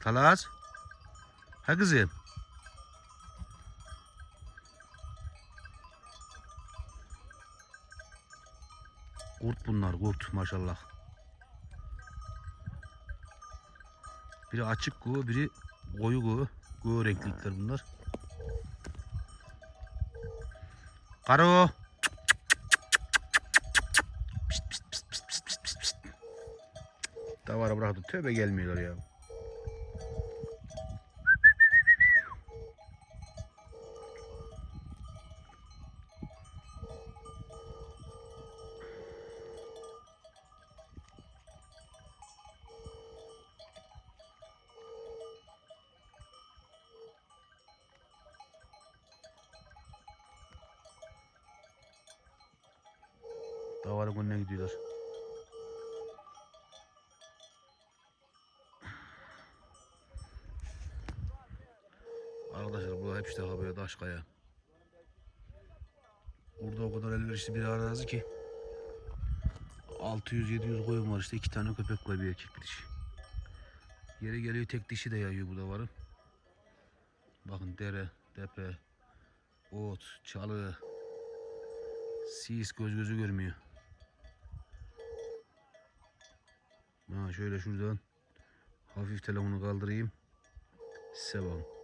Talaz. Ha kızım. Kurt bunlar kurt maşallah. Biri açık kuğu, biri koyu kuğu. Kuğu renklikler bunlar. Karo. Davara bıraktı. Tövbe gelmiyorlar ya. Davarın önüne gidiyorlar. Arkadaşlar bu hep işte böyle taş kaya. Burada o kadar elverişli bir arazi ki 600-700 koyun var işte iki tane köpek var bir erkek bir dişi. Yeri geliyor tek dişi de yayıyor bu davarın. Bakın dere, tepe, ot, çalı, sis göz gözü görmüyor. Şöyle şuradan hafif telefonu kaldırayım. Size bakın.